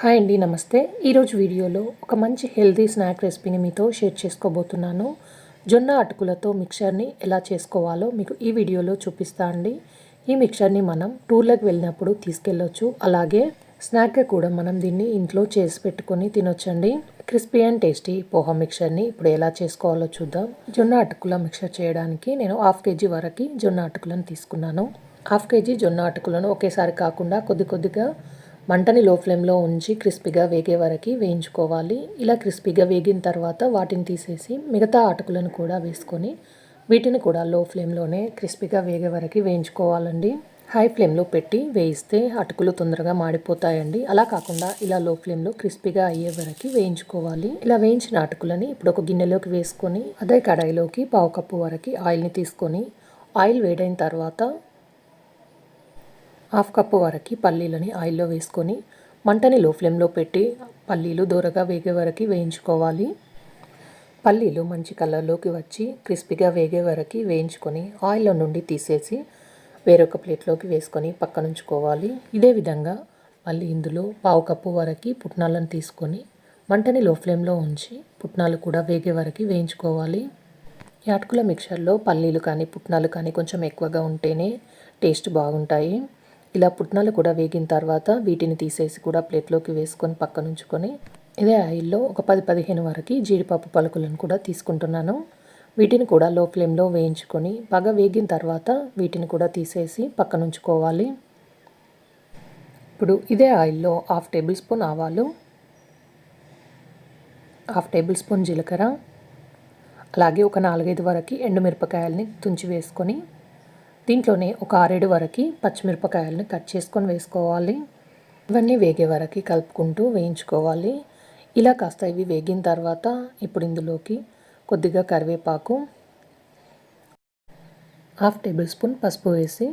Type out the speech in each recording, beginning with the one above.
Hi అండి నమస్తే. ఈరోజు వీడియోలో ఒక మంచి హెల్దీ స్నాక్ రెసిపీని మీతో షేర్ చేసుకోబోతున్నాను. జొన్న అటుకులతో మిక్చర్ని ఎలా చేసుకోవాలో మీకు ఈ వీడియోలో చూపిస్తా అండి. ఈ మిక్చర్ని మనం టూర్లకు వెళ్ళినప్పుడు తీసుకెళ్ళొచ్చు. అలాగే స్నాక్గా కూడా మనం దీన్ని ఇంట్లో చేసి పెట్టుకొని తినొచ్చండి. క్రిస్పీ అండ్ టేస్టీ పోహా మిక్చర్ని ఇప్పుడు ఎలా చేసుకోవాలో చూద్దాం. జొన్న అటుకుల మిక్చర్ చేయడానికి నేను హాఫ్ కేజీ వరకు జొన్న అటుకులను తీసుకున్నాను. హాఫ్ కేజీ జొన్న అటుకులను ఒకేసారి కాకుండా కొద్ది కొద్దిగా మంటని లో ఫ్లేమ్లో ఉంచి క్రిస్పీగా వేగే వరకు వేయించుకోవాలి. ఇలా క్రిస్పీగా వేగిన తర్వాత వాటిని తీసేసి మిగతా అటుకులను కూడా వేసుకొని వీటిని కూడా లో ఫ్లేమ్లోనే క్రిస్పీగా వేగే వరకు వేయించుకోవాలండి. హై ఫ్లేమ్లో పెట్టి వేయిస్తే అటుకులు తొందరగా మాడిపోతాయండి. అలా కాకుండా ఇలా లో ఫ్లేమ్లో క్రిస్పీగా అయ్యే వరకు వేయించుకోవాలి. ఇలా వేయించిన అటుకులని ఇప్పుడు ఒక గిన్నెలోకి వేసుకొని అదే కడాయిలోకి పావు కప్పు వరకు ఆయిల్ని తీసుకొని ఆయిల్ వేడైన తర్వాత హాఫ్ కప్పు వరకు పల్లీలని ఆయిల్లో వేసుకొని మంటని లో ఫ్లేమ్లో పెట్టి పల్లీలు దూరగా వేగే వరకు వేయించుకోవాలి. పల్లీలు మంచి కలర్లోకి వచ్చి క్రిస్పీగా వేగే వరకు వేయించుకొని ఆయిల్లో నుండి తీసేసి వేరొక ప్లేట్లోకి వేసుకొని పక్కనుంచుకోవాలి. ఇదే విధంగా మళ్ళీ ఇందులో పావు కప్పు వరకు పుట్నాలను తీసుకొని మంటని లో ఫ్లేమ్లో ఉంచి పుట్నాలు కూడా వేగే వరకు వేయించుకోవాలి. యాటకుల మిక్చర్లో పల్లీలు కానీ పుట్నాలు కానీ కొంచెం ఎక్కువగా ఉంటేనే టేస్ట్ బాగుంటాయి. ఇలా పుట్నాలు కూడా వేగిన తర్వాత వీటిని తీసేసి కూడా ప్లేట్లోకి వేసుకొని పక్కనుంచుకొని ఇదే ఆయిల్లో ఒక పది పదిహేను వరకు జీడిపప్పు పలుకులను కూడా తీసుకుంటున్నాను. వీటిని కూడా లో ఫ్లేమ్లో వేయించుకొని బాగా వేగిన తర్వాత వీటిని కూడా తీసేసి పక్కనుంచుకోవాలి. ఇప్పుడు ఇదే ఆయిల్లో హాఫ్ టేబుల్ స్పూన్ ఆవాలు హాఫ్ టేబుల్ స్పూన్ జీలకర్ర అలాగే ఒక నాలుగైదు వరకు ఎండుమిరపకాయలని తుంచి వేసుకొని దీంట్లోనే ఒక ఆరేడు వరకు పచ్చిమిరపకాయలని కట్ చేసుకొని వేసుకోవాలి. ఇవన్నీ వేగే వరకు కలుపుకుంటూ వేయించుకోవాలి. ఇలా కాస్త ఇవి వేగిన తర్వాత ఇప్పుడు ఇందులోకి కొద్దిగా కరివేపాకు హాఫ్ టేబుల్ స్పూన్ పసుపు వేసి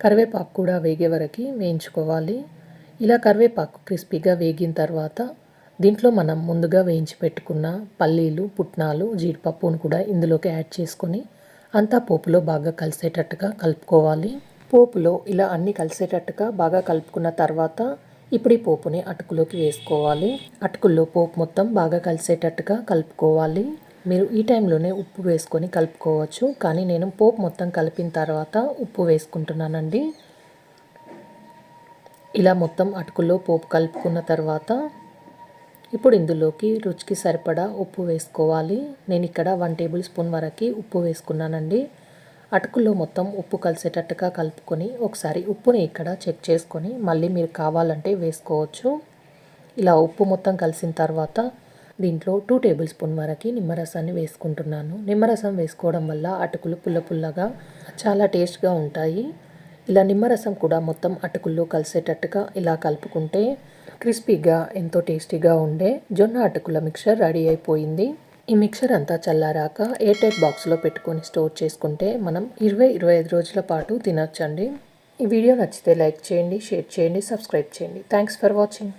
కరివేపాకు కూడా వేగే వరకు వేయించుకోవాలి. ఇలా కరివేపాకు క్రిస్పీగా వేగిన తర్వాత దీంట్లో మనం ముందుగా వేయించి పెట్టుకున్న పల్లీలు పుట్నాలు జీడిపప్పును కూడా ఇందులోకి యాడ్ చేసుకొని అంతా పోపులో బాగా కలిసేటట్టుగా కలుపుకోవాలి. పోపులో ఇలా అన్నీ కలిసేటట్టుగా బాగా కలుపుకున్న తర్వాత ఇప్పుడు ఈ పోపుని అటుకులోకి వేసుకోవాలి. అటుకుల్లో పోపు మొత్తం బాగా కలిసేటట్టుగా కలుపుకోవాలి. మీరు ఈ టైంలోనే ఉప్పు వేసుకొని కలుపుకోవచ్చు. కానీ నేను పోపు మొత్తం కలిపిన తర్వాత ఉప్పు వేసుకుంటున్నానండి. ఇలా మొత్తం అటుకుల్లో పోపు కలుపుకున్న తర్వాత ఇప్పుడు ఇందులోకి రుచికి సరిపడా ఉప్పు వేసుకోవాలి. నేను ఇక్కడ వన్ టేబుల్ స్పూన్ వరకు ఉప్పు వేసుకున్నానండి. అటుకుల్లో మొత్తం ఉప్పు కలిసేటట్టుగా కలుపుకొని ఒకసారి ఉప్పుని ఇక్కడ చెక్ చేసుకొని మళ్ళీ మీరు కావాలంటే వేసుకోవచ్చు. ఇలా ఉప్పు మొత్తం కలిసిన తర్వాత దీంట్లో టూ టేబుల్ స్పూన్ వరకు నిమ్మరసాన్ని వేసుకుంటున్నాను. నిమ్మరసం వేసుకోవడం వల్ల అటుకులు పుల్ల పుల్లగా చాలా టేస్ట్గా ఉంటాయి. ఇలా నిమ్మరసం కూడా మొత్తం అటుకుల్లో కలిసేటట్టుగా ఇలా కలుపుకుంటే క్రిస్పీగా ఎంతో టేస్టీగా ఉండే జొన్న అటుకుల మిక్చర్ రెడీ అయిపోయింది. ఈ మిక్చర్ అంతా చల్లారాక ఎయిర్ టైట్ బాక్స్లో పెట్టుకొని స్టోర్ చేసుకుంటే మనం ఇరవై ఇరవై ఐదు రోజుల పాటు తినొచ్చండి. ఈ వీడియో నచ్చితే లైక్ చేయండి షేర్ చేయండి సబ్స్క్రైబ్ చేయండి. Thanks for watching.